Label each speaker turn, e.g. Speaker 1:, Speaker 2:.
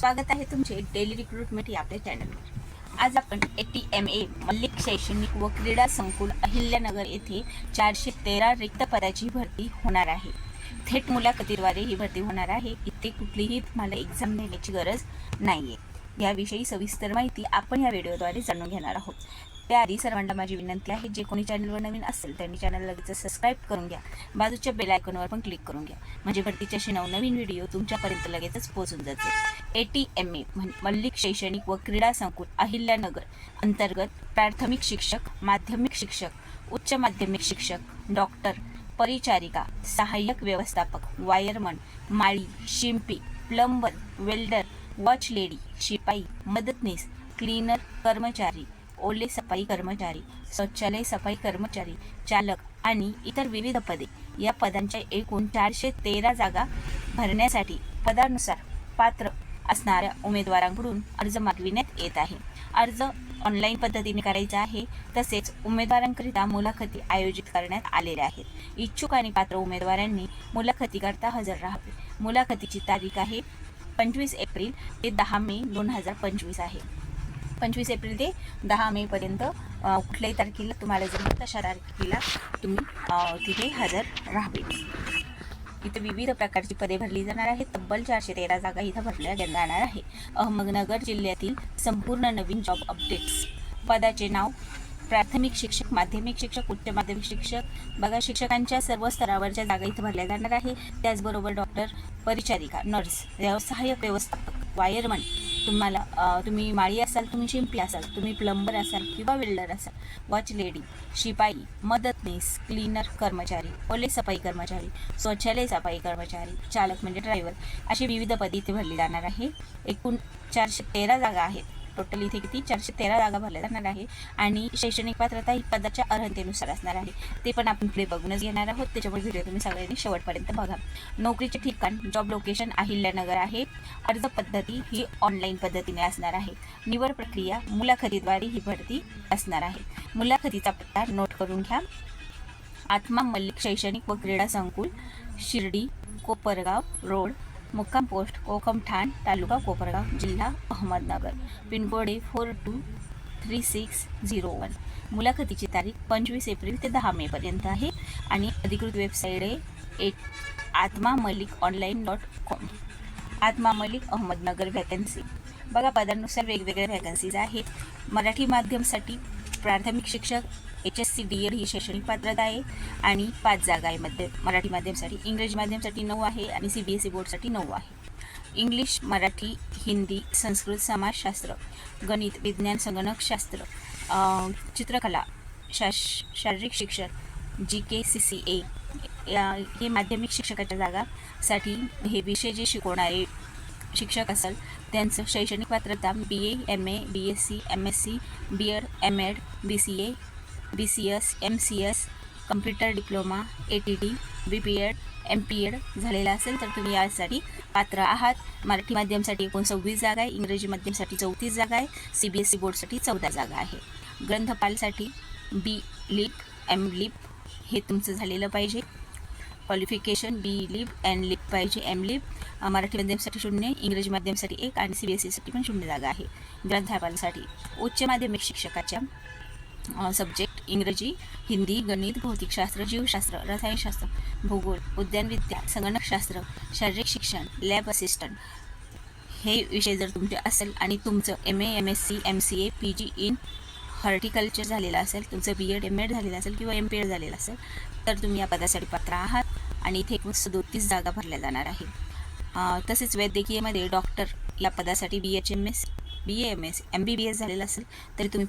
Speaker 1: स्वागत आहे तुमचे डेली रिक्रुटमेंट या आपल्या चॅनलवर. आज आपण A T M A Malik शैक्षणिक व क्रीडा संकुल अहिल्यानगर येथे चारशे तेरा रिक्त पदाची भरती होणार आहे. थेट मुलाखतीद्वारे ही भरती होणार आहे. इथे कुठलीही तुम्हाला एक्झाम देण्याची गरज नाही आहे याविषयी सविस्तर माहिती आपण या व्हिडिओद्वारे जाणून घेणार आहोत. त्याआधी सर्वांना माझी विनंती आहे जे कोणी चॅनलवर नवीन असेल त्यांनी चॅनल लगेच सबस्क्राईब करून घ्या. बाजूच्या बेल आयकॉनवर पण क्लिक करून घ्या. म्हणजे भरतीच्या असे नवनवीन व्हिडिओ तुमच्यापर्यंत लगेचच पोहोचून जाते A T M A Malik शैक्षणिक व क्रीडा संकुल अहिल्यानगर अंतर्गत प्राथमिक शिक्षक माध्यमिक शिक्षक उच्च माध्यमिक शिक्षक डॉक्टर परिचारिका सहाय्यक व्यवस्थापक वायरमन माळी शिंपी प्लंबर वेल्डर वॉच लेडी शिपाई मदतनीस क्लीनर कर्मचारी ओले सफाई कर्मचारी शौचालय सफाई कर्मचारी चालक आणि इतर विविध पदे. या पदांच्या एकूण चारशे तेरा जागा भरण्यासाठी पदानुसार पात्र असणाऱ्या उमेदवारांकडून अर्ज मागविण्यात येत आहे. अर्ज ऑनलाईन पद्धतीने करायचा आहे तसेच उमेदवारांकरिता मुलाखती आयोजित करण्यात आलेल्या आहेत. इच्छुक आणि पात्र उमेदवारांनी मुलाखतीकरता हजर राहावे. मुलाखतीची तारीख आहे पंचवीस एप्रिल ते दहा मे दोन हजार पंचवीस आहे. पंचवीस एप्रिल ते दहा मेपर्यंत कुठल्याही तारखेला तुम्हाला जमेल तशा तारखेला तुम्ही तिथे हजर राहावे. इथं विविध प्रकारची पदे भरली जाणार आहेत. तब्बल चारशे तेरा जागा इथं भरल्या जाणार आहे. अहमदनगर जिल्ह्यातील संपूर्ण नवीन जॉब अपडेट्स पदाचे नाव प्राथमिक शिक्षक माध्यमिक शिक्षक उच्च माध्यमिक शिक्षक. बघा शिक्षकांच्या सर्व स्तरावरच्या जागा इथं भरल्या जाणार आहे. त्याचबरोबर डॉक्टर परिचारिका नर्स सहाय्यक व्यवस्थापक वायरमन तुम्हाला तुम्ही माळी असाल तुम्ही शिंपी असाल तुम्ही प्लंबर असाल किंवा वेल्डर असाल वॉच लेडी शिपाई मदतनीस क्लीनर कर्मचारी ओले सफाई कर्मचारी शौचालय सफाई कर्मचारी चालक म्हणजे ड्रायव्हर अशी विविध पदे इथे भरली जाणार आहे. एकूण चारशे तेरा जागा आहेत. टोटल इथे किती? चारशे तेरा जागा भरल्या जाणार आहे. आणि शैक्षणिक पात्रता ही पदाच्या अर्हतेनुसार असणार आहे. ते पण आपण पुढे बघूनच घेणार आहोत. त्याच्यामुळे व्हिडिओ तुम्ही सगळ्यांनी शेवटपर्यंत बघा. नोकरीचे ठिकाण जॉब लोकेशन अहिल्यानगर आहे. अर्ज पद्धती ही ऑनलाईन पद्धतीने असणार आहे. निवड प्रक्रिया मुलाखतीद्वारे ही भरती असणार आहे. मुलाखतीचा पत्ता नोट करून घ्या. आत्मा मल्लिक शैक्षणिक व क्रीडा संकुल शिर्डी कोपरगाव रोड मुक्काम पोस्ट कोकमठाण तालुका कोपरगाव जिल्हा अहमदनगर. पिनकोड आहे four two three six zero one. मुलाखतीची तारीख पंचवीस एप्रिल ते दहा मेपर्यंत आहे आणि अधिकृत वेबसाईट आहे एट आत्मा मलिक ऑनलाईन डॉट कॉम आत्मा मलिक अहमदनगर वॅकन्सी बघा पदानुसार वेगवेगळ्या व्हॅकन्सीज आहेत. मराठी माध्यमसाठी प्राथमिक शिक्षक H S C D Ed ही शैक्षणिक पात्रता आहे. आणि पाच जागा आहे मध्ये. मराठी माध्यमसाठी इंग्रजी माध्यमसाठी नऊ आहे आणि सी बी एस ई बोर्डसाठी नऊ आहे. इंग्लिश मराठी हिंदी संस्कृत समाजशास्त्र गणित विज्ञान संगणकशास्त्र चित्रकला शाश शारीरिक शिक्षण जी के सी सी ए या हे माध्यमिक शिक्षकाच्या जागासाठी हे विषय जे शिकवणारे शिक्षक असेल त्यांचं शैक्षणिक पात्रता B A M A B S C M S C B Ed M Ed B C A B C S M C S computer diploma A T D B P Ed M P Ed झालेला असेल तर तुम्ही यासाठी पात्र आहात. मराठी माध्यमसाठी एकूण सव्वीस जागा आहे इंग्रजी माध्यमसाठी चौतीस जागा आहे सी बी एस ई बोर्डसाठी चौदा जागा आहे. ग्रंथपालसाठी बी लिप एम लिप हे तुमचं झालेलं पाहिजे. Qualification B Lib N Lib पाहिजे एम लिप मराठी माध्यमसाठी शून्य इंग्रजी माध्यमसाठी एक आणि सी बी एस ईसाठी पण शून्य जागा आहे. ग्रंथपालसाठी उच्च माध्यमिक शिक्षकाच्या सब्जेक्ट इंग्रजी हिंदी गणित भौतिकशास्त्र जीवशास्त्र रसायनशास्त्र भूगोल उद्यानविद्या संगणकशास्त्र शारीरिक शिक्षण लॅब असिस्टंट हे विषय जर तुमचे असेल आणि तुमचं M A M S C M C A P G in horticulture झालेलं असेल तुमचं बी एड एम एड झालेलं असेल किंवा एम पी एड झालेलं असेल तर तुम्ही या पदासाठी पात्र आहात. आणि इथे एकूण सदोतीस जागा भरल्या जाणार आहेत. तसेच वैद्यकीयमध्ये डॉक्टर या पदासाठी B H M S B A M S M B B S झालेलं असेल तरी तुम्ही